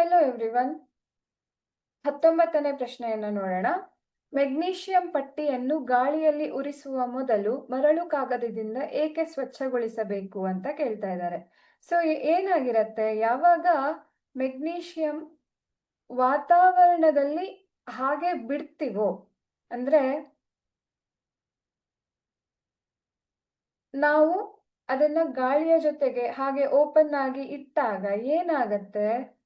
Hello everyone ಹತ್ತೊಂಬತ್ತನೇ ಪ್ರಶ್ನೆಯನ್ನ ನೋಡೋಣ. ಮೆಗ್ನೀಷಿಯಂ ಪಟ್ಟಿಯನ್ನು ಗಾಳಿಯಲ್ಲಿ ಉರಿಸುವ ಮೊದಲು ಮರಳು ಕಾಗದದಿಂದ ಏಕೆ ಸ್ವಚ್ಛಗೊಳಿಸಬೇಕು ಅಂತ ಕೇಳ್ತಾ ಇದ್ದಾರೆ. ಸೊ ಏನಾಗಿರತ್ತೆ? ಯಾವಾಗ ಮೆಗ್ನೀಷಿಯಂ ವಾತಾವರಣದಲ್ಲಿ ಹಾಗೆ ಬಿಡ್ತೀವೋ, ಅಂದ್ರೆ ನಾವು ಅದನ್ನ ಗಾಳಿಯ ಜೊತೆಗೆ ಹಾಗೆ ಓಪನ್ ಆಗಿ ಇಟ್ಟಾಗ ಏನಾಗತ್ತೆ?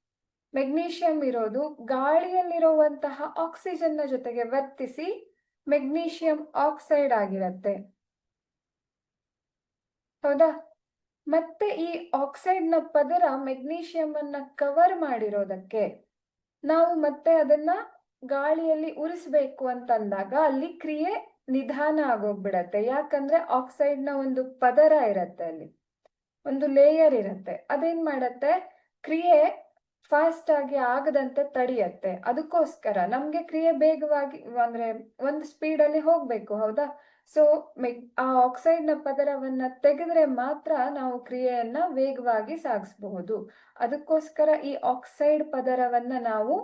ಮೆಗ್ನೀಷಿಯಂ ಇರೋದು ಗಾಳಿಯಲ್ಲಿರುವಂತಹ ಆಕ್ಸಿಜನ್ನ ಜೊತೆಗೆ ವರ್ತಿಸಿ ಮೆಗ್ನೀಷಿಯಂ ಆಕ್ಸೈಡ್ ಆಗಿರತ್ತೆ. ಹೌದಾ? ಮತ್ತೆ ಈ ಆಕ್ಸೈಡ್ನ ಪದರ ಮೆಗ್ನೀಷಿಯಂ ಅನ್ನ ಕವರ್ ಮಾಡಿರೋದಕ್ಕೆ ನಾವು ಮತ್ತೆ ಅದನ್ನ ಗಾಳಿಯಲ್ಲಿ ಉರಿಸ್ಬೇಕು ಅಂತಂದಾಗ ಅಲ್ಲಿ ಕ್ರಿಯೆ ನಿಧಾನ ಆಗೋಗ್ಬಿಡತ್ತೆ. ಯಾಕಂದ್ರೆ ಆಕ್ಸೈಡ್ನ ಒಂದು ಪದರ ಇರತ್ತೆ ಅಲ್ಲಿ. ಒಂದು ಲೇಯರ್ ಇರತ್ತೆ. ಅದೇನ್ ಮಾಡತ್ತೆ? ಕ್ರಿಯೆ ಫಾಸ್ಟ್ ಆಗಿ ಆಗದಂತೆ ತಡೆಯತ್ತೆ. ಅದಕ್ಕೋಸ್ಕರ ನಮ್ಗೆ ಕ್ರಿಯೆ ಬೇಗವಾಗಿ ಅಂದ್ರೆ ಒಂದು ಸ್ಪೀಡ್ ಅಲ್ಲಿ ಹೋಗ್ಬೇಕು, ಹೌದಾ? ಸೊ ಆ ಆಕ್ಸೈಡ್ನ ಪದರವನ್ನ ತೆಗೆದ್ರೆ ಮಾತ್ರ ನಾವು ಕ್ರಿಯೆಯನ್ನ ವೇಗವಾಗಿ ಸಾಗಿಸಬಹುದು. ಅದಕ್ಕೋಸ್ಕರ ಈ ಆಕ್ಸೈಡ್ ಪದರವನ್ನ ನಾವು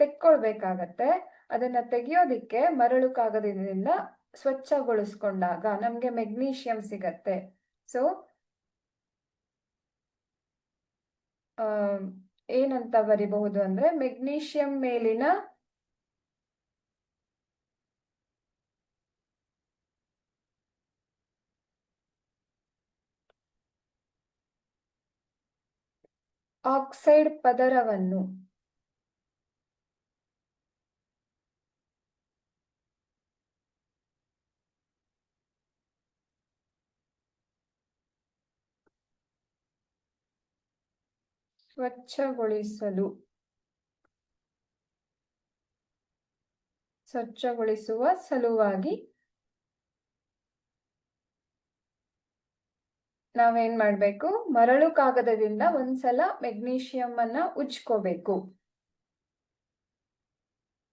ತೆಕ್ಕೊಳ್ಬೇಕಾಗತ್ತೆ. ಅದನ್ನ ತೆಗೆಯೋದಿಕ್ಕೆ ಮರಳು ಕಾಗದದಿಂದ ಸ್ವಚ್ಛಗೊಳಿಸ್ಕೊಂಡಾಗ ನಮ್ಗೆ ಮೆಗ್ನೀಷಿಯಂ ಸಿಗತ್ತೆ. ಸೊ ಏನಂತ ಬರಿಬಹುದು ಅಂದ್ರೆ ಮೆಗ್ನೀಷಿಯಂ ಮೇಲಿನ ಆಕ್ಸೈಡ್ ಪದರವನ್ನು ಸ್ವಚ್ಛಗೊಳಿಸಲು. ಸ್ವಚ್ಛಗೊಳಿಸುವ ಸಲುವಾಗಿ ನಾವೇನ್ ಮಾಡ್ಬೇಕು? ಮರಳು ಕಾಗದದಿಂದ ಒಂದ್ಸಲ ಮೆಗ್ನೀಷಿಯಂ ಅನ್ನ ಉಜ್ಕೋಬೇಕು.